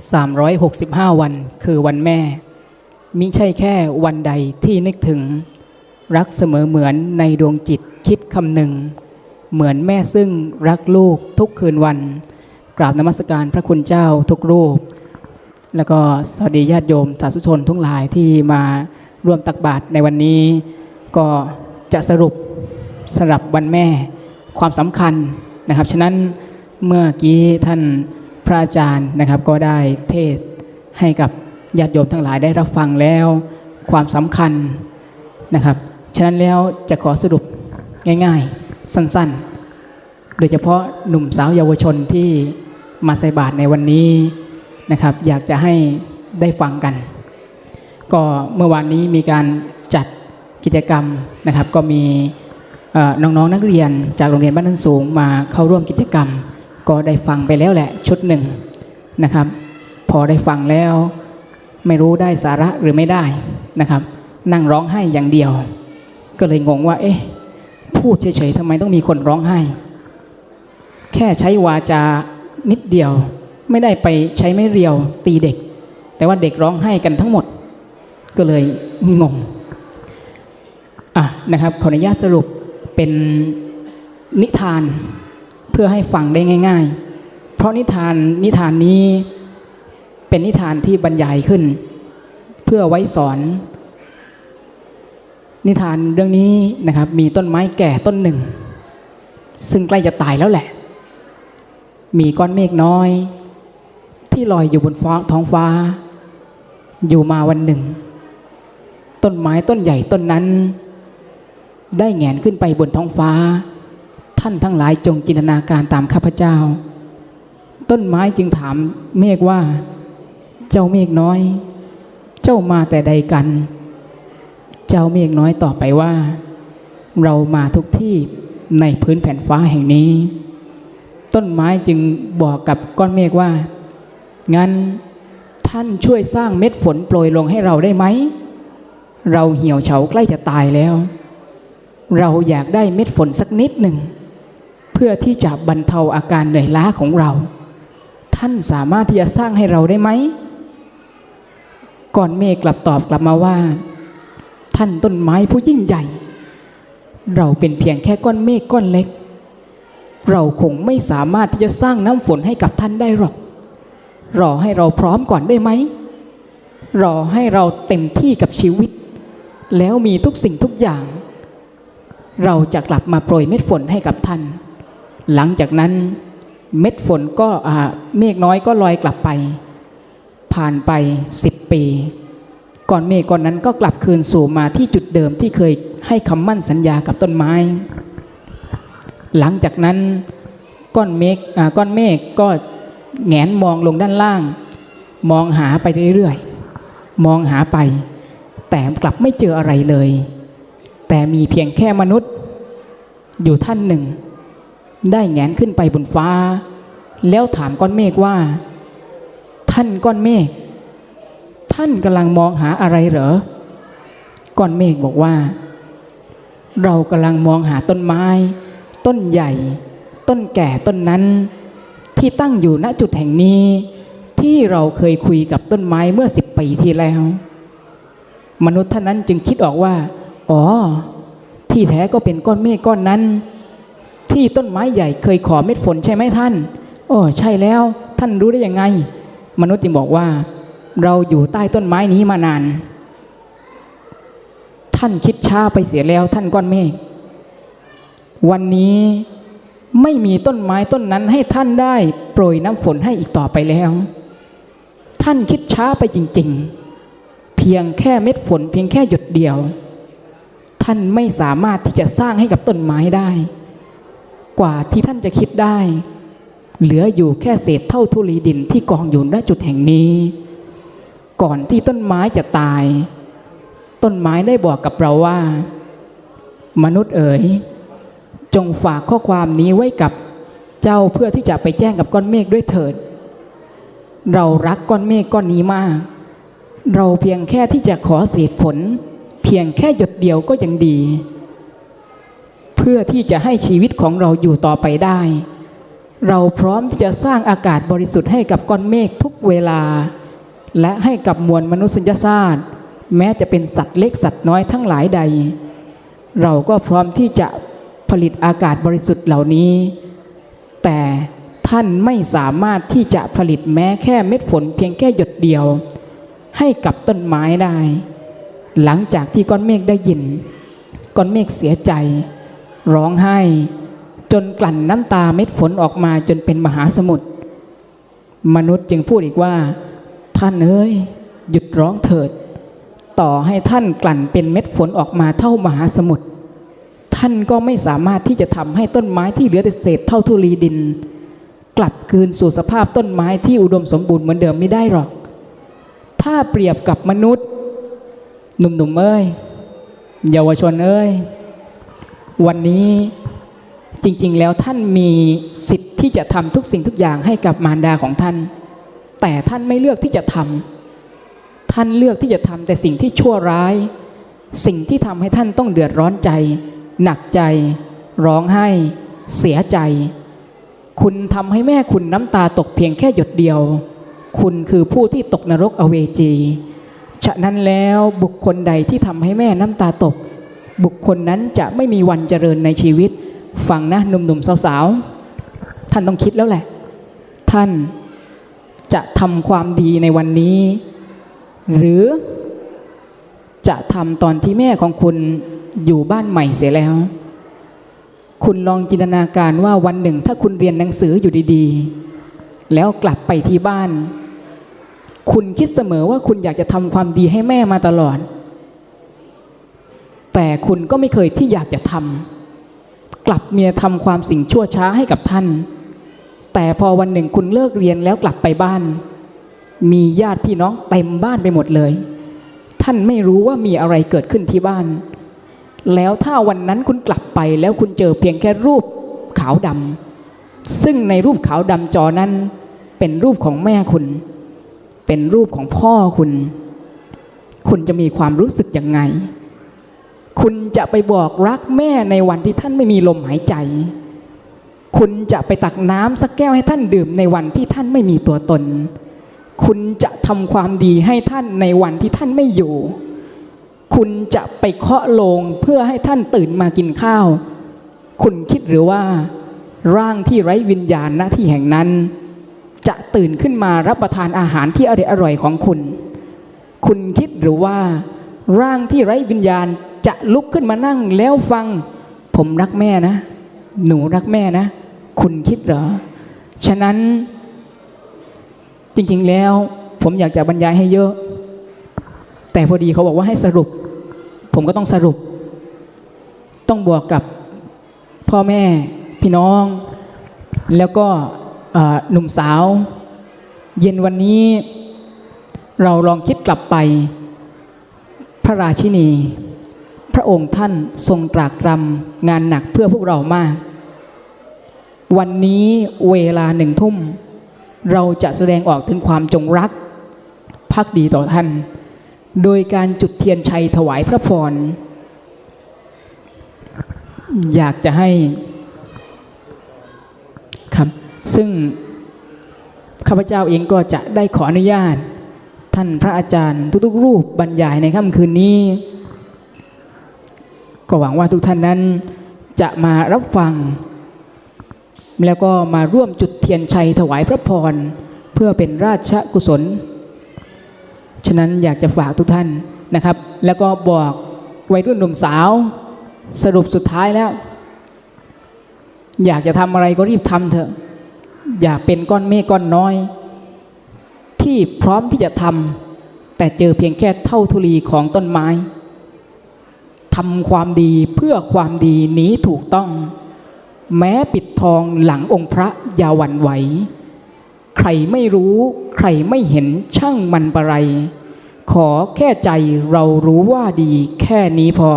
365 วันคือวันแม่ มิใช่แค่วันใดที่นึกถึง รักเสมอเหมือนในดวงจิตคิดคำหนึ่ง เหมือนแม่ซึ่งรักลูกทุกคืนวัน กราบนมัสการพระคุณเจ้าทุกรูป แล้วก็สวัสดีญาติโยมสาธุชนทุกหลายที่มาร่วมตักบาตรในวันนี้ ก็จะสรุปสำหรับวันแม่ความสำคัญนะครับ ฉะนั้นเมื่อกี้ท่าน ระอาจารย์นะครับก็ได้เทศให้กับญาติโยมทั้งหลายได้รับฟังแล้วความสำคัญนะครับ ฉะนั้นแล้วจะขอสรุปง่ายๆ สั้นๆ โดยเฉพาะหนุ่มสาวเยาวชนที่มาใส่บาตรในวันนี้นะครับ อยากจะให้ได้ฟังกัน ก็เมื่อวานนี้มีการจัดกิจกรรมนะครับ ก็มีน้องๆนักเรียนจากโรงเรียนบ้านนันสูงมาเข้าร่วมกิจกรรม ก็ได้ฟังไปแล้วแหละชุดหนึ่งนะครับ พอได้ฟังแล้ว ไม่รู้ได้สาระหรือไม่ได้นะครับ นั่งร้องไห้อย่างเดียว ก็เลยงงว่า เอ๊ะพูดเฉยๆทำไมต้องมีคนร้องไห้ แค่ใช้วาจานิดเดียว ไม่ได้ไปใช้ไม่เรียวตีเด็ก แต่ว่าเด็กร้องไห้กันทั้งหมด ก็เลยงงอะนะครับขออนุญาตสรุปเป็นนิทาน เพื่อให้ฟังได้ง่าย ๆ เพราะนิทานนิทานนี้เป็นนิทานที่บรรยายขึ้น เพื่อไว้สอน นิทานเรื่องนี้นะครับ มีต้นไม้แก่ต้นหนึ่ง ซึ่งใกล้จะตายแล้วแหละ มีก้อนเมฆน้อย ที่ลอยอยู่บนฟ้าท้องฟ้า อยู่มาวันหนึ่ง ต้นไม้ต้นใหญ่ต้นนั้น ได้แหงนขึ้นไปบนท้องฟ้า ท่านทั้งหลายจงจินตนาการตามข้าพเจ้า ต้นไม้จึงถามเมฆว่า เจ้าเมฆน้อย เจ้ามาแต่ใดกัน เจ้าเมฆน้อยตอบไปว่า เรามาทุกที่ในพื้นแผ่นฟ้าแห่งนี้ ต้นไม้จึงบอกกับก้อนเมฆว่า งั้นท่านช่วยสร้างเม็ดฝนโปรยลงให้เราได้ไหม เราเหี่ยวเฉาใกล้จะตายแล้ว เราอยากได้เม็ดฝนสักนิดหนึ่ง พื่อที่จะบรรเทาอาการเหนื่อยล้าของเรา ท่านสามารถที่จะสร้างให้เราได้ไหม ก่อนเมฆกลับตอบกลับมาว่า ท่านต้นไม้ผู้ยิ่งใหญ่ เราเป็นเพียงแค่ก้อนเมฆก้อนเล็ก เราคงไม่สามารถที่จะสร้างน้ำฝนให้กับท่านได้หรอก รอให้เราพร้อมก่อนได้ไหม รอให้เราเต็มที่กับชีวิต แล้วมีทุกสิ่งทุกอย่างเราจะกลับมาโปรยเม็ดฝนให้กับท่าน หลังจากนั้นเม็ดฝนก็เมฆน้อยก็ลอยกลับไป ผ่านไปสิบปี ก่อนเมฆก้อนนั้นก็กลับคืนสู่มาที่จุดเดิมที่เคยให้คำมั่นสัญญากับต้นไม้ หลังจากนั้นก้อนเมฆก้อนเมฆก็แหงนมองลงด้านล่าง มองหาไปเรื่อยๆมองหาไป แต่กลับไม่เจออะไรเลย แต่มีเพียงแค่มนุษย์อยู่ท่านหนึ่ง ได้แงนขึ้นไปบนฟ้า แล้วถามก้อนเมฆว่า ท่านก้อนเมฆท่านกำลังมองหาอะไรเหรอก้อนเมฆบอกว่า เรากำลังมองหาต้นไม้ ต้นใหญ่ ต้นแก่ต้นนั้น ที่ตั้งอยู่ณจุดแห่งนี้ ที่เราเคยคุยกับต้นไม้เมื่อสิบปีที่แล้ว มนุษย์ท่านนั้นจึงคิดออกว่า อ๋อ ที่แท้ก็เป็นก้อนเมฆก้อนนั้น ที่ต้นไม้ใหญ่เคยขอเม็ดฝนใช่ไหมท่านอ๋อใช่แล้วท่านรู้ได้ยังไง มนุษย์จึงบอกว่า เราอยู่ใต้ต้นไม้นี้มานาน ท่านคิดช้าไปเสียแล้วท่านก้อนเมฆวันนี้ไม่มีต้นไม้ต้นนั้นให้ท่านได้โปรยน้ำฝนให้อีกต่อไปแล้ว ท่านคิดช้าไปจริง ๆ เพียงแค่เม็ดฝน เพียงแค่หยดเดียว ท่านไม่สามารถที่จะสร้างให้กับต้นไม้ได้ กว่าที่ท่านจะคิดได้ เหลืออยู่แค่เศษเท่าทุลีดินที่กองอยู่ณจุดแห่งนี้ ก่อนที่ต้นไม้จะตาย ต้นไม้ได้บอกกับเราว่า มนุษย์เอ๋ยจงฝากข้อความนี้ไว้กับเจ้าเพื่อที่จะไปแจ้งกับก้อนเมฆด้วยเถิด เรารักก้อนเมฆก้อนนี้มาก เราเพียงแค่ที่จะขอเศษฝน เพียงแค่หยดเดียวก็ยังดี พื่อที่จะให้ชีวิตของเราอยู่ต่อไปได้ เราพร้อมที่จะสร้างอากาศบริสุทธิ์ให้กับก้อนเมฆทุกเวลา และให้กับมวลมนุษยชาติ แม้จะเป็นสัตว์เล็กสัตว์น้อยทั้งหลายใด เราก็พร้อมที่จะผลิตอากาศบริสุทธิ์เหล่านี้ แต่ท่านไม่สามารถที่จะผลิตแม้แค่เม็ดฝนเพียงแค่หยดเดียว ให้กับต้นไม้ได้ หลังจากที่ก้อนเมฆได้ยิน ก้อนเมฆเสียใจ ร้องไห้ จนกลั่นน้ำตาเม็ดฝนออกมาจนเป็นมหาสมุทรมนุษย์จึงพูดอีกว่า ท่านเอ้ยหยุดร้องเถิด ต่อให้ท่านกลั่นเป็นเม็ดฝนออกมาเท่ามหาสมุทรท่านก็ไม่สามารถที่จะทำให้ต้นไม้ที่เหลือแต่เศษเท่าทุลีดิน กลับคืนสู่สภาพต้นไม้ที่อุดมสมบูรณ์เหมือนเดิมไม่ได้หรอก ถ้าเปรียบกับมนุษย์ หนุ่มๆเอ้ยเยาวชนเอ้ย วันนี้จริง ๆ แล้วท่านมีสิทธิ์ที่จะทำทุกสิ่งทุกอย่างให้กับมารดาของท่าน แต่ท่านไม่เลือกที่จะทำท่านเลือกที่จะทำแต่สิ่งที่ชั่วร้าย สิ่งที่ทำให้ท่านต้องเดือดร้อนใจ หนักใจ ร้องไห้ เสียใจ คุณทำให้แม่คุณน้ำตาตกเพียงแค่หยดเดียว คุณคือผู้ที่ตกนรกอเวจี ฉะนั้นแล้วบุคคลใดที่ทำให้แม่น้ำตาตก บุคคลนั้นจะไม่มีวันเจริญในชีวิต ฟังนะหนุ่มๆสาวๆ ท่านต้องคิดแล้วแหละ ท่านจะทำความดีในวันนี้ หรือจะทำตอนที่แม่ของคุณอยู่บ้านใหม่เสียแล้ว คุณลองจินตนาการว่าวันหนึ่งถ้าคุณเรียนหนังสืออยู่ดีๆ แล้วกลับไปที่บ้าน คุณคิดเสมอว่าคุณอยากจะทำความดีให้แม่มาตลอด แต่คุณก็ไม่เคยที่อยากจะทำกลับเมียทำความสิ่งชั่วช้าให้กับท่าน แต่พอวันหนึ่งคุณเลิกเรียนแล้วกลับไปบ้าน มีญาติพี่น้องเต็มบ้านไปหมดเลย ท่านไม่รู้ว่ามีอะไรเกิดขึ้นที่บ้าน แล้วถ้าวันนั้นคุณกลับไปแล้วคุณเจอเพียงแค่รูปขาวดำซึ่งในรูปขาวดำจอนั้น เป็นรูปของแม่คุณ เป็นรูปของพ่อคุณ คุณจะมีความรู้สึกยังไง คุณจะไปบอกรักแม่ในวันที่ท่านไม่มีลมหายใจ คุณจะไปตักน้ำสักแก้วให้ท่านดื่มในวันที่ท่านไม่มีตัวตน คุณจะทำความดีให้ท่านในวันที่ท่านไม่อยู่ คุณจะไปเคาะโลงเพื่อให้ท่านตื่นมากินข้าว คุณคิดหรือว่า ร่างที่ไร้วิญญาณณที่แห่งนั้น จะตื่นขึ้นมารับประทานอาหารที่อร่อยอร่อยของคุณ คุณคิดหรือว่า ร่างที่ไร้วิญญาณ จะลุกขึ้นมานั่งแล้วฟัง ผมรักแม่นะ หนูรักแม่นะ คุณคิดเหรอ ฉะนั้น จริง ๆ แล้ว ผมอยากจะบรรยายให้เยอะ แต่พอดีเขาบอกว่าให้สรุป ผมก็ต้องสรุป ต้องบวกกับพ่อแม่พี่น้อง แล้วก็หนุ่มสาว เย็นวันนี้ เราลองคิดกลับไป พระราชินี พระองค์ท่านทรงตรากตรำงานหนักเพื่อพวกเรามาก วันนี้เวลาหนึ่งทุ่ม เราจะแสดงออกถึงความจงรักภักดีต่อท่าน โดยการจุดเทียนชัยถวายพระพร อยากจะให้ครับ ซึ่งข้าพเจ้าเองก็จะได้ขออนุญาต ท่านพระอาจารย์ทุกๆ รูปบรรยายในค่ำคืนนี้ ก็หวังว่าทุกท่านนั้นจะมารับฟัง แล้วก็มาร่วมจุดเทียนชัยถวายพระพร เพื่อเป็นราชกุศล ฉะนั้นอยากจะฝากทุกท่านนะครับ แล้วก็บอกวัยรุ่นหนุ่มสาว สรุปสุดท้ายแล้ว อยากจะทำอะไรก็รีบทำเถอะ อย่าเป็นก้อนเมฆก้อนน้อย ที่พร้อมที่จะทำแต่เจอเพียงแค่เท่าทุลีของต้นไม้ ทำความดีเพื่อความดีนี้ถูกต้อง แม้ปิดทองหลังองค์พระยาวันไหว ใครไม่รู้ใครไม่เห็นช่างมันประไร ขอแค่ใจเรารู้ว่าดีแค่นี้พอ